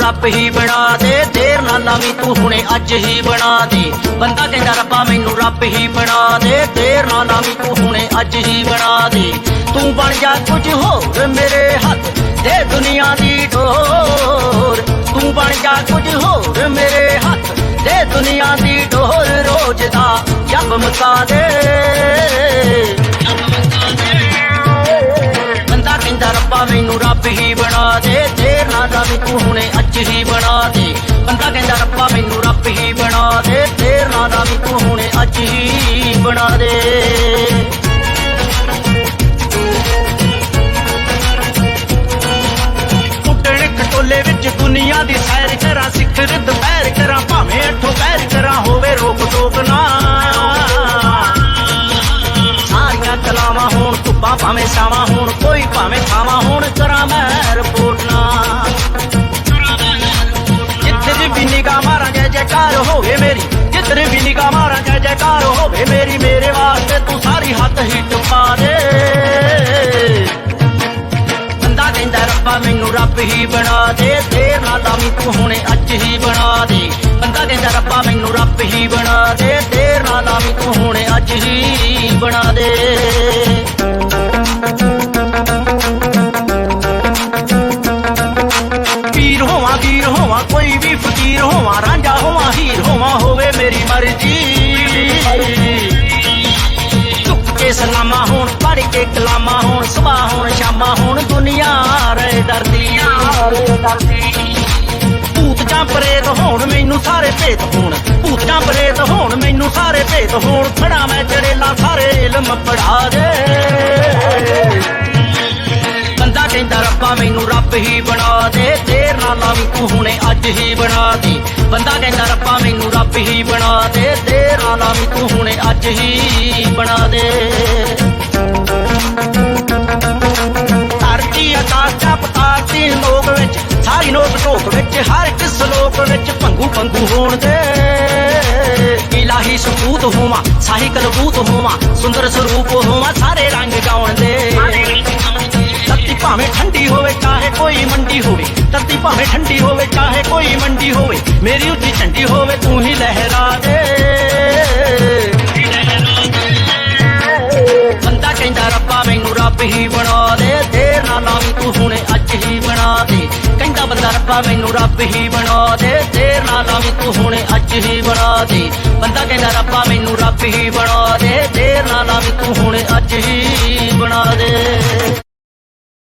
ਰੱਬ ਹੀ ਬਣਾ ਦੇ। ਦੇਰ ਨਾ ਲਾਵੀਂ ਤੂੰ ਹੁਣੇ ਅੱਜ ਹੀ ਬਣਾ ਦੇ। ਬੰਦਾ ਕਹਿੰਦਾ, ਰੱਬਾ, ਮੈਨੂੰ ਰੱਬ ਹੀ ਬਣਾ ਦੇ। ਦੇਰ ਨਾ ਲਾਵੀਂ ਤੂੰ ਹੁਣੇ ਅੱਜ ਹੀ ਬਣਾ ਦੇ। ਤੂੰ ਬਣ ਜਾ ਕੁਝ ਹੋਰ ਮੇਰੇ ਹੱਥ ਦੇ ਦੁਨੀਆ ਦੀ ਢੋਰ। ਤੂੰ ਬਣ ਜਾ ਕੁਝ ਹੋਰ ਮੇਰੇ ਹੱਥ ਦੇ ਦੁਨੀਆ ਦੀ ਡੋਰ ਰੋਜ਼ ਦਾ ਜਬ ਮਕਾ ਦੇ। ਦੇਰ ਨਾ ਤੂੰ ਹੁਣੇ ਅੱਜ ਹੀ ਬਣਾ ਦੇ। ਬੰਦਾ ਕਹਿੰਦਾ ਰੱਬਾ ਮੈਨੂੰ ਰੱਬ ਹੀ ਬਣਾ ਦੇ। ਦੇਰ ਨਾ ਵੀ ਤੂੰ ਹੁਣੇ ਅੱਜ ਹੀ ਬਣਾ ਦੇ। ਕੁੱਟਣ ਖਟੋਲੇ ਵਿੱਚ ਦੁਨੀਆ ਦੀ ਸੈਰ ਕਰਾਂ, ਸਿਖਰ ਦੁਪਹਿਰ ਕਰਾਂ, ਭਾਵੇਂ ਅੱਠੋ ਪੈਰ ਕਰਾਂ, ਹੋਵੇ ਰੋਕ ਟੋਕ ਨਾ। ਸਾਰੀਆਂ ਕਲਾਵਾਂ ਹੋਣ, ਧੁੱਪਾਂ ਭਾਵੇਂ ਛਾਵਾਂ ਹੋਣ, ਕੋਈ ਭਾਵੇਂ ਥਾਵਾਂ ਹੋਣ, ਕਰਾਂ ਮੈਂ ਰਿਪੋਰਟ ਨਾ। ਮੈਨੂੰ ਹੀ ਬਣਾ ਦੇ ਦੇਰ ਨਾ ਲਾਵੀਂ ਤੂੰ ਹੁਣੇ ਅੱਜ ਹੀ ਬਣਾ ਦੇ। ਬੰਦਾ ਕਹਿੰਦਾ, ਰੱਬਾ ਮੈਨੂੰ ਰੱਬ ਹੀ ਬਣਾ ਦੇ ਦੇਰ ਨਾ ਲਾਵੀਂ ਤੂੰ ਹੁਣੇ ਅੱਜ ਹੀ ਬਣਾ ਦੇ। ਪੀਰ ਹੋਵਾਂ, ਵੀਰ ਹੋਵਾਂ, ਕੋਈ ਵੀ ਫਕੀਰ ਹੋਵਾਂ, ਰਾਂਝਾ ਹੋਵਾਂ, ਹੀਰ ਹੋਵਾਂ, ਹੋਵੇ ਮੇਰੀ ਮਰਜ਼ੀ। ਭੂਤ ਪ੍ਰੇਤ ਹੋਣ, ਮੈਨੂੰ ਸਾਰੇ ਭੇਤ ਹੋਣ। ਭੂਤ ਪ੍ਰੇਤ ਹੋਣ, ਮੈਨੂੰ ਸਾਰੇ ਭੇਤ ਹੋਣ। ਖੜਾ ਮੈਂ ਚੜੇਲਾ ਸਾਰੇ ਇਲਮ ਪੜਾ ਦੇ। ਬੰਦਾ ਕਹਿੰਦਾ, ਰੱਬਾ ਮੈਨੂੰ ਰੱਬ ਹੀ ਬਣਾ ਦੇ। ਦੇਰ ਨਾ ਲਾਵੀਂ ਤੂੰ ਹੁਣੇ ਅੱਜ ਹੀ ਬਣਾ ਦੇ। ਬੰਦਾ ਕਹਿੰਦਾ, ਰੱਬਾ ਮੈਨੂੰ ਰੱਬ ਹੀ ਬਣਾ ਦੇ। ਦੇਰ ਨਾ ਵੀ ਤੂੰ ਹੁਣੇ ਅੱਜ ਹੀ ਬਣਾ ਦੇ। ਧਰਤੀ, ਆਕਾਸ਼ ਦਾ ਪਤਾਲ, ਤੀਨ ਲੋਕ ਵਿੱਚ, ਸਾਰੀ ਨੋਕ ਢੋਕ ਵਿੱਚ ਹਰ ਵਿੱਚ ਭੰਗੂ ਹੋਣ ਦੇ। ਇਲਾਹੀ ਸਪੂਤ ਹੋਵਾਂ, ਸਾਹੀ ਕਲਬੂਤ ਹੋਵਾਂ, ਸੁੰਦਰ ਸਰੂਪ ਹੋਵਾਂ, ਸਾਰੇ ਰੰਗ ਗਾਉਣ ਦੇ। ਧਰਤੀ ਭਾਵੇਂ ਠੰਡੀ ਹੋਵੇ, ਚਾਹੇ ਕੋਈ ਮੰਡੀ ਹੋਵੇ, ਧਰਤੀ ਭਾਵੇਂ ਠੰਡੀ ਹੋਵੇ, ਚਾਹੇ ਕੋਈ ਮੰਡੀ ਹੋਵੇ, ਮੇਰੀ ਉੱਚੀ ਝੰਡੀ ਹੋਵੇ, ਤੂੰ ਹੀ ਲਹਿਰਾ ਦੇ। ਬੰਦਾ ਕਹਿੰਦਾ, ਰੱਬਾ ਮੈਨੂੰ ਰੱਬ ਹੀ ਬਣਾ ਦੇ। ਨਾ ਲਾਵੀਂ, ਤੂੰ ਹੁਣੇ ਅੱਜ ਹੀ ਬਣਾ ਦੇ। ਕਹਿੰਦਾ ਬੰਦਾ ਰੱਬਾ, ਮੈਨੂੰ ਰੱਬ ਹੀ ਬਣਾ ਦੇ। ਦੇਰ ਨਾ ਲਾਵੀਂ, ਤੂੰ ਹੁਣੇ ਅੱਜ ਹੀ ਬਣਾ ਦੇ। ਬੰਦਾ ਕਹਿੰਦਾ, ਰੱਬਾ, ਮੈਨੂੰ ਰੱਬ ਹੀ ਬਣਾ ਦੇ। ਦੇਰ ਨਾ ਲਾਵੀਂ, ਤੂੰ ਹੁਣੇ ਅੱਜ ਹੀ